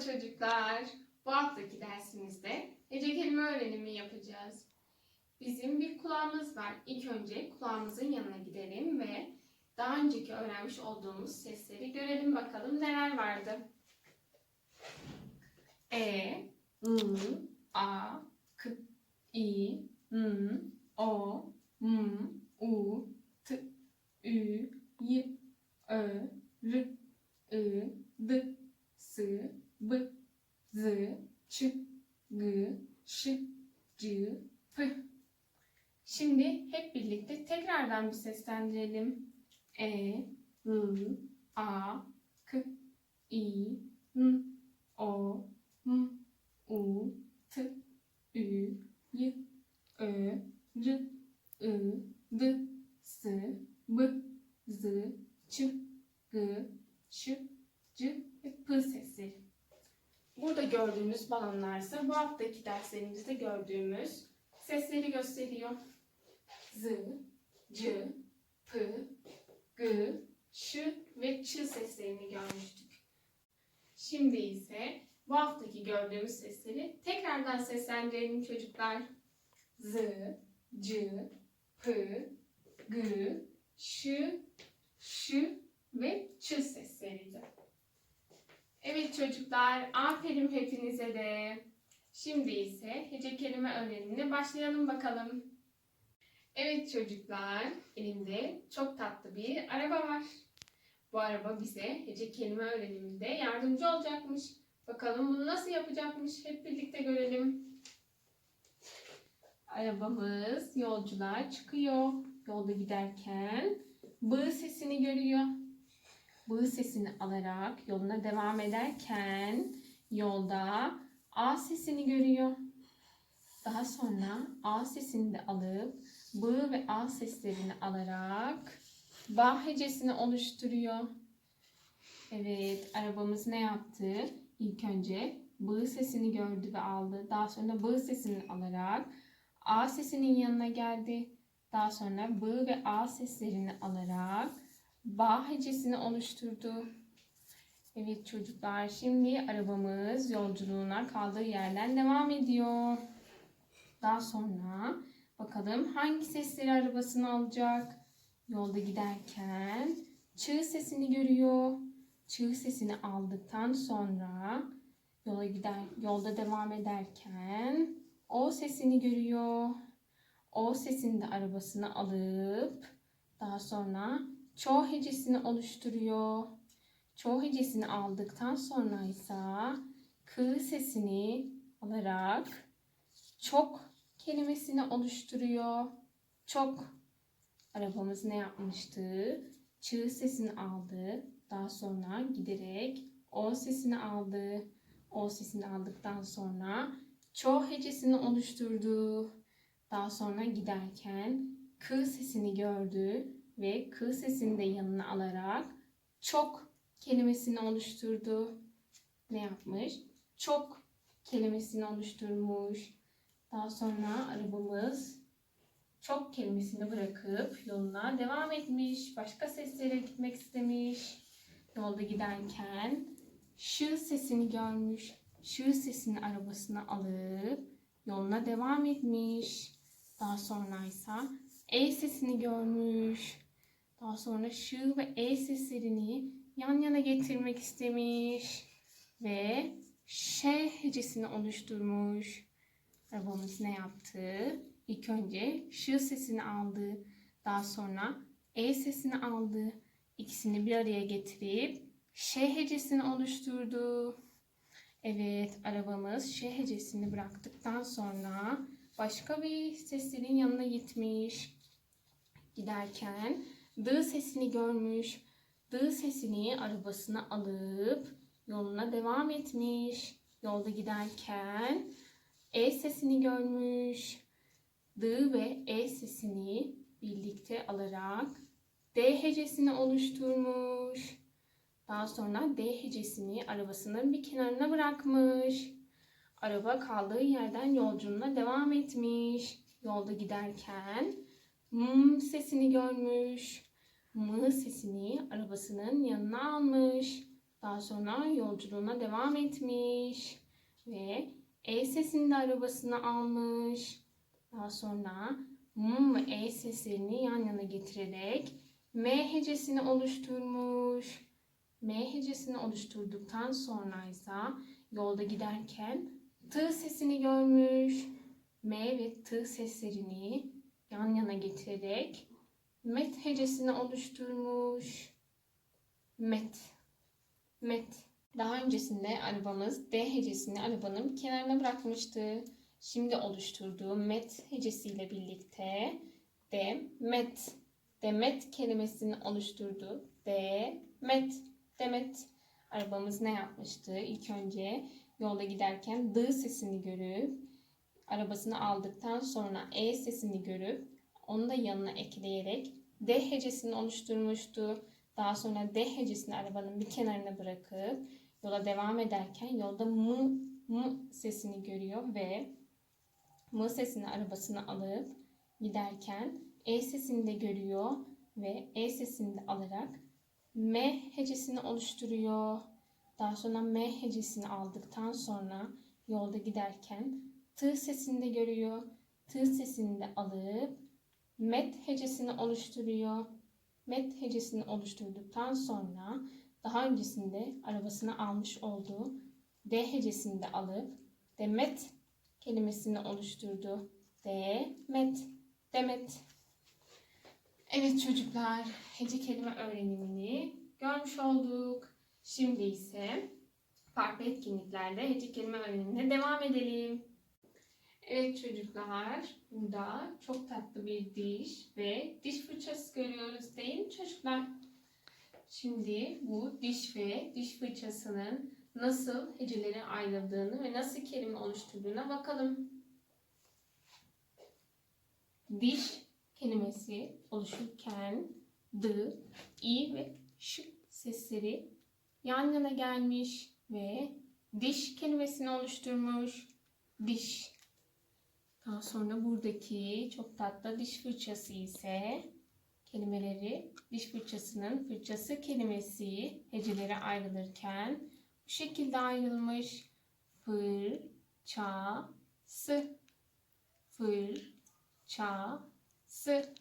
çocuklar. Bu haftaki dersimizde hece kelime öğrenimi yapacağız. Bizim bir kulağımız var. İlk önce kulağımızın yanına gidelim ve daha önceki öğrenmiş olduğumuz sesleri görelim bakalım neler vardı. E, I, A, K, I, N, O, M, U, T, Ü, Y, Ö, R, I, D, S, B, Z, Ç, G, Ş, C, P. Şimdi hep birlikte tekrardan bir seslendirelim. E, I, A, K, I, N, O, M, U, T, Ü, Y, Ö, R, I, D, S, B, Z, Ç, G, Ş, C ve P sesleri. Burada gördüğünüz balonlar ise bu haftaki derslerimizde gördüğümüz sesleri gösteriyor. Z, C, P, G, Ş ve Ç seslerini görmüştük. Şimdi ise bu haftaki gördüğümüz sesleri tekrardan seslendirelim çocuklar. Z, C, P, G, Ş, Ş ve Ç sesleriyle. Evet çocuklar, aferin hepinize de. Şimdi ise hece kelime öğrenimine başlayalım bakalım. Evet çocuklar, elimde çok tatlı bir araba var. Bu araba bize hece kelime öğreniminde yardımcı olacakmış. Bakalım bunu nasıl yapacakmış hep birlikte görelim. Arabamız yolculuğa çıkıyor. Yolda giderken B sesini görüyor. B sesini alarak yoluna devam ederken yolda A sesini görüyor. Daha sonra A sesini de alıp B ve A seslerini alarak Ba hecesini oluşturuyor. Evet, arabamız ne yaptı? İlk önce B sesini gördü ve aldı. Daha sonra B sesini alarak A sesinin yanına geldi. Daha sonra B ve A seslerini alarak Ba hecesini oluşturdu. Evet çocuklar, şimdi arabamız yolculuğuna kaldığı yerden devam ediyor. Daha sonra bakalım hangi sesleri arabasına alacak? Yolda giderken çığ sesini görüyor. Çığ sesini aldıktan sonra yola gider yolda devam ederken o sesini görüyor. O sesini de arabasına alıp daha sonra çoğu hecesini oluşturuyor. Çoğu hecesini aldıktan sonra ise kı sesini alarak çok kelimesini oluşturuyor. Çok arabamız ne yapmıştı? Çığ sesini aldı. Daha sonra giderek o sesini aldı. O sesini aldıktan sonra çoğu hecesini oluşturdu. Daha sonra giderken kı sesini gördü ve kı sesini de yanına alarak çok kelimesini oluşturdu. Ne yapmış? Çok kelimesini oluşturmuş. Daha sonra arabamız çok kelimesini bırakıp yoluna devam etmiş. Başka seslere gitmek istemiş. Yolda giderken şı sesini görmüş. Şı sesini arabasına alıp yoluna devam etmiş. Daha sonra ise e sesini görmüş. Daha sonra şı ve e seslerini yan yana getirmek istemiş. Ve ş hecesini oluşturmuş. Arabamız ne yaptı? İlk önce ş sesini aldı. Daha sonra e sesini aldı. İkisini bir araya getirip ş hecesini oluşturdu. Evet, arabamız ş hecesini bıraktıktan sonra başka bir seslerin yanına gitmiş. Giderken d sesini görmüş. D sesini arabasına alıp yoluna devam etmiş. Yolda giderken e sesini görmüş. D ve E sesini birlikte alarak D hecesini oluşturmuş. Daha sonra D hecesini arabasının bir kenarına bırakmış. Araba kaldığı yerden yolculuğuna devam etmiş. Yolda giderken M sesini görmüş. M sesini arabasının yanına almış. Daha sonra yolculuğuna devam etmiş ve E sesini de arabasına almış. Daha sonra M ve E seslerini yan yana getirerek M hecesini oluşturmuş. M hecesini oluşturduktan sonra ise yolda giderken T sesini görmüş. M ve T seslerini yan yana getirerek Met hecesini oluşturmuş. Met. Met. Daha öncesinde arabamız D hecesini arabanın kenarına bırakmıştı. Şimdi oluşturduğu met hecesiyle birlikte demet, demet kelimesini oluşturdu. Demet, demet. Arabamız ne yapmıştı? İlk önce yolda giderken D sesini görüp arabasını aldıktan sonra E sesini görüp onu da yanına ekleyerek D hecesini oluşturmuştu. Daha sonra D hecesini arabanın bir kenarına bırakıp yola devam ederken yolda M, M sesini görüyor ve M sesini arabasına alıp giderken E sesini de görüyor ve E sesini de alarak M hecesini oluşturuyor. Daha sonra M hecesini aldıktan sonra yolda giderken T sesini de görüyor. T sesini de alıp met hecesini oluşturuyor. Met hecesini oluşturduktan sonra daha öncesinde arabasına almış olduğu D hecesini de alıp demet kelimesini oluşturdu. Demet, demet. Evet çocuklar, hece kelime öğrenimini görmüş olduk. Şimdi ise farklı etkinliklerle hece kelime öğrenimine devam edelim. Evet çocuklar, burada çok tatlı bir diş ve diş fırçası görüyoruz değil mi çocuklar? Şimdi bu diş ve diş fırçasının nasıl hecelere ayrıldığını ve nasıl kelime oluşturduğuna bakalım. Diş kelimesi oluşurken d, i ve ş sesleri yan yana gelmiş ve diş kelimesini oluşturmuş. Diş. Daha sonra buradaki çok tatlı diş fırçası ise kelimeleri diş fırçasının fırçası kelimesi hecelere ayrılırken bu şekilde ayrılmış. Fır, ça, sı. Fır, ça, sı.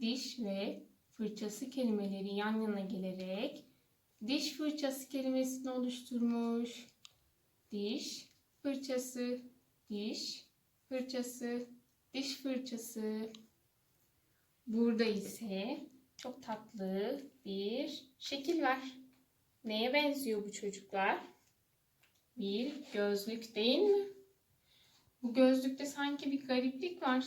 Diş ve fırçası kelimeleri yan yana gelerek diş fırçası kelimesini oluşturmuş. Diş, fırçası, diş, fırçası, diş fırçası. Burada ise çok tatlı bir şekil var. Neye benziyor bu çocuklar? Bir gözlük değil mi? Bu gözlükte sanki bir gariplik var.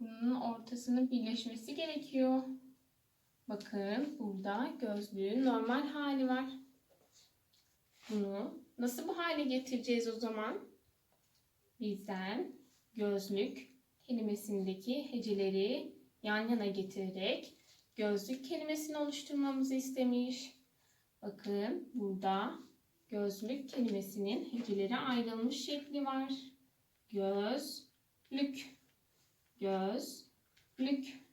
Bunun ortasının birleşmesi gerekiyor. Bakın burada gözlüğün normal hali var. Bunu nasıl bu hale getireceğiz o zaman? Bizden gözlük kelimesindeki heceleri yan yana getirerek gözlük kelimesini oluşturmamızı istemiş. Bakın burada gözlük kelimesinin heceleri ayrılmış şekli var. Gözlük, gözlük.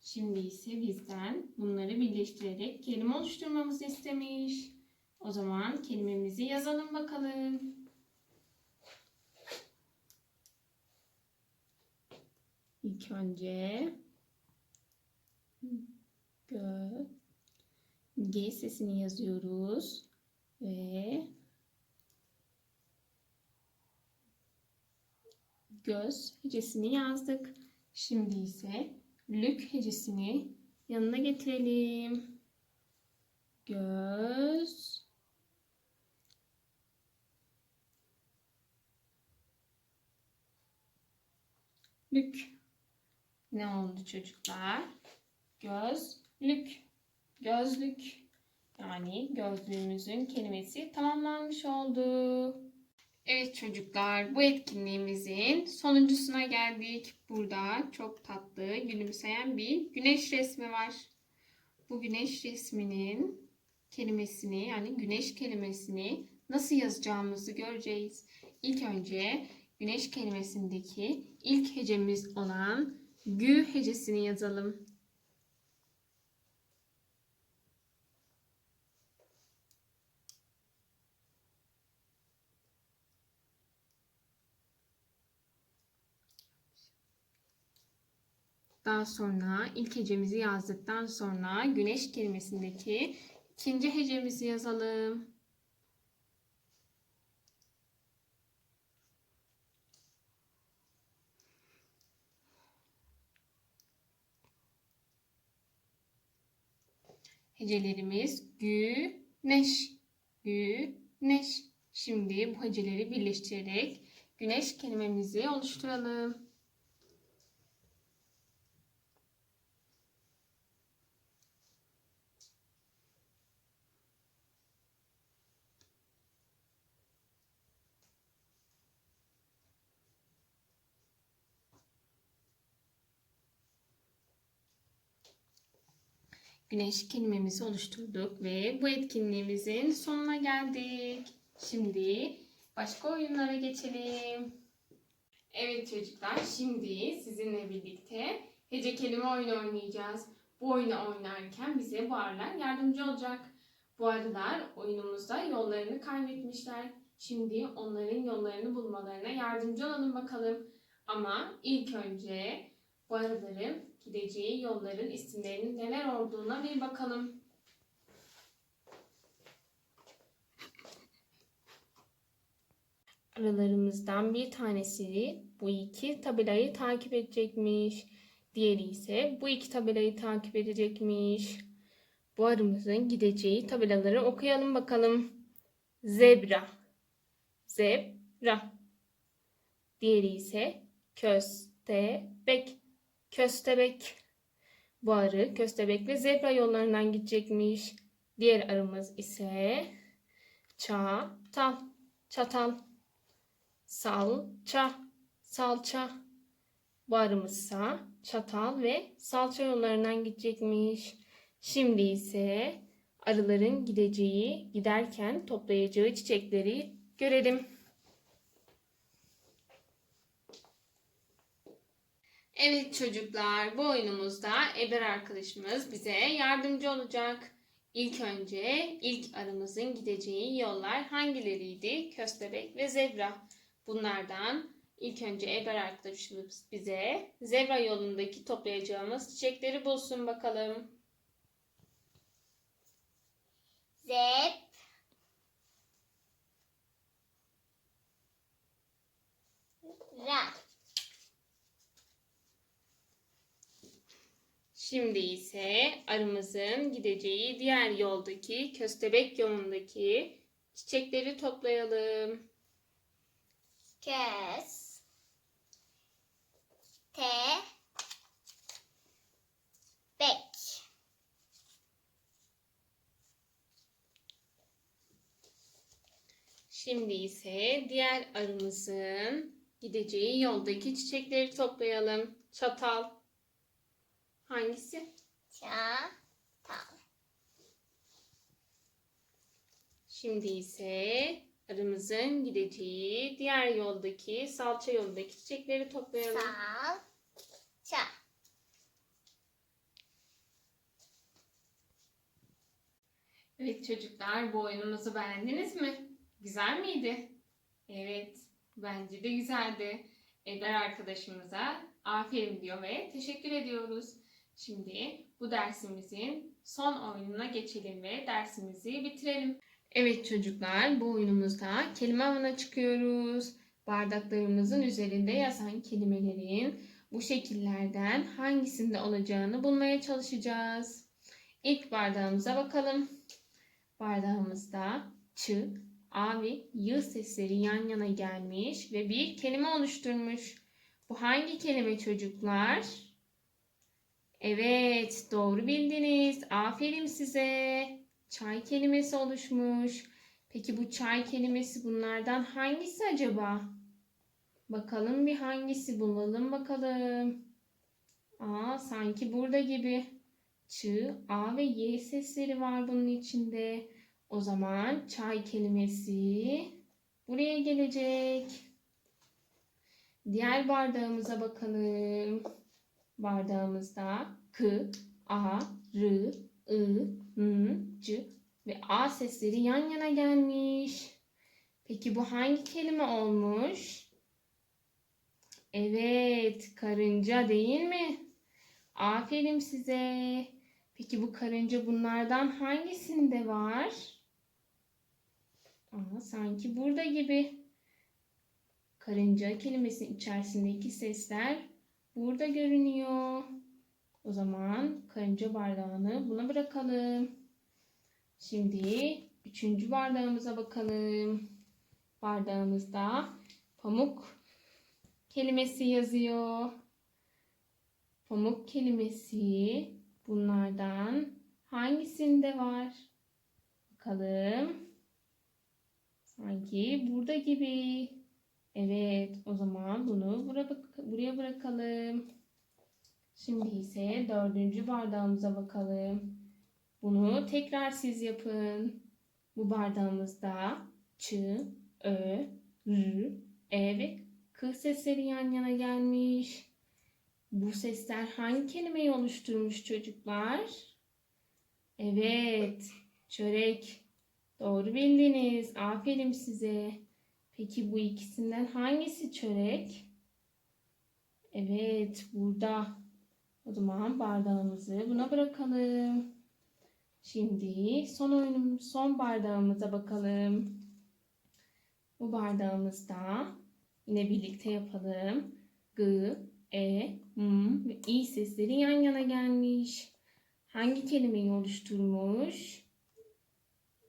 Şimdi ise bizden bunları birleştirerek kelime oluşturmamızı istemiş. O zaman kelimemizi yazalım bakalım. İlk önce gö G sesini yazıyoruz ve göz hecesini yazdık. Şimdi ise lük hecesini yanına getirelim. Göz lük ne oldu çocuklar? Gözlük. Gözlük. Yani gözlüğümüzün kelimesi tamamlanmış oldu. Evet çocuklar bu etkinliğimizin sonuncusuna geldik. Burada çok tatlı gülümseyen bir güneş resmi var. Bu güneş resminin kelimesini yani güneş kelimesini nasıl yazacağımızı göreceğiz. İlk önce güneş kelimesindeki ilk hecemiz olan Gü hecesini yazalım. Daha sonra ilk hecemizi yazdıktan sonra güneş kelimesindeki ikinci hecemizi yazalım. Hecelerimiz güneş, güneş. Şimdi bu heceleri birleştirerek güneş kelimemizi oluşturalım. Güneş kelimemizi oluşturduk ve bu etkinliğimizin sonuna geldik. Şimdi başka oyunlara geçelim. Evet çocuklar şimdi sizinle birlikte hece kelime oyunu oynayacağız. Bu oyunu oynarken bize bu arılar yardımcı olacak. Bu arılar oyunumuzda yollarını kaybetmişler. Şimdi onların yollarını bulmalarına yardımcı olalım bakalım. Ama ilk önce bu arıların gideceği yolların isimlerinin neler olduğuna bir bakalım. Aralarımızdan bir tanesi bu iki tabelayı takip edecekmiş. Diğeri ise bu iki tabelayı takip edecekmiş. Bu arımızın gideceği tabelaları okuyalım bakalım. Zebra. Zebra. Diğeri ise köstebek. Köstebek. Bu arı köstebek ve zebra yollarından gidecekmiş. Diğer arımız ise çatal. Çatal. Salça. Salça. Bu arımızsa çatal ve salça yollarından gidecekmiş. Şimdi ise arıların gideceği, giderken toplayacağı çiçekleri görelim. Evet çocuklar, bu oyunumuzda Eber arkadaşımız bize yardımcı olacak. İlk önce ilk arımızın gideceği yollar hangileriydi? Köstebek ve zebra. Bunlardan ilk önce Eber arkadaşımız bize zebra yolundaki toplayacağımız çiçekleri bulsun bakalım. Zep. Ra. Şimdi ise arımızın gideceği diğer yoldaki köstebek yolundaki çiçekleri toplayalım. Kös. Te. Bek. Şimdi ise diğer arımızın gideceği yoldaki çiçekleri toplayalım. Çatal. Hangisi? Ça. Şimdi ise arımızın gideceği diğer yoldaki salça yolundaki çiçekleri toplayalım. Sal. Ça. Evet çocuklar bu oyunumuzu beğendiniz mi? Güzel miydi? Evet bence de güzeldi. Ebrar arkadaşımıza aferin diyor ve teşekkür ediyoruz. Şimdi bu dersimizin son oyununa geçelim ve dersimizi bitirelim. Evet çocuklar bu oyunumuzda kelime avına çıkıyoruz. Bardaklarımızın üzerinde yazan kelimelerin bu şekillerden hangisinde olacağını bulmaya çalışacağız. İlk bardağımıza bakalım. Bardağımızda ç, a ve y sesleri yan yana gelmiş ve bir kelime oluşturmuş. Bu hangi kelime çocuklar? Evet, doğru bildiniz. Aferin size. Çay kelimesi oluşmuş. Peki bu çay kelimesi bunlardan hangisi acaba? Bakalım bir hangisi bulalım bakalım. Aa, sanki burada gibi. Ç, A ve Y sesleri var bunun içinde. O zaman çay kelimesi buraya gelecek. Diğer bardağımıza bakalım. Bardağımızda K, A, R, I, N, C ve A sesleri yan yana gelmiş. Peki bu hangi kelime olmuş? Evet, karınca değil mi? Aferin size. Peki bu karınca bunlardan hangisinde var? Aa, sanki burada gibi. Karınca kelimesinin içerisindeki sesler burada görünüyor. O zaman karınca bardağını buna bırakalım. Şimdi üçüncü bardağımıza bakalım. Bardağımızda pamuk kelimesi yazıyor. Pamuk kelimesi bunlardan hangisinde var? Bakalım. Sanki burada gibi. Evet, o zaman bunu buraya bırakalım. Şimdi ise dördüncü bardağımıza bakalım. Bunu tekrar siz yapın. Bu bardağımızda ç, ö, r, e ve k sesleri yan yana gelmiş. Bu sesler hangi kelimeyi oluşturmuş çocuklar? Evet, çörek. Doğru bildiniz. Aferin size. Peki bu ikisinden hangisi çörek? Evet, burada. O zaman bardağımızı buna bırakalım. Şimdi son oyunum, son bardağımıza bakalım. Bu bardağımızda yine birlikte yapalım. G, E, M ve İ sesleri yan yana gelmiş. Hangi kelimeyi oluşturmuş?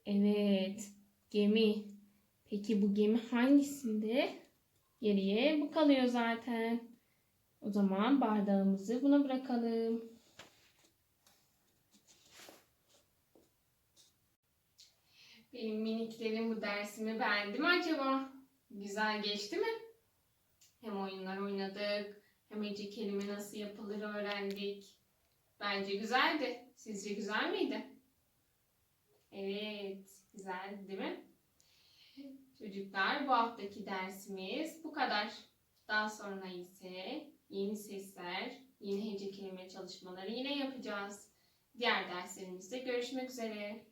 Evet, gemi. Peki bu gemi hangisinde? Geriye bu kalıyor zaten. O zaman bardağımızı buna bırakalım. Benim miniklerim bu dersimi beğendi mi acaba? Güzel geçti mi? Hem oyunlar oynadık, hem ece kelime nasıl yapılır öğrendik. Bence güzeldi. Sizce güzel miydi? Evet, güzeldi değil mi? Çocuklar bu haftaki dersimiz bu kadar. Daha sonra ise yeni sesler, yeni hece kelime çalışmaları yine yapacağız. Diğer derslerimizde görüşmek üzere.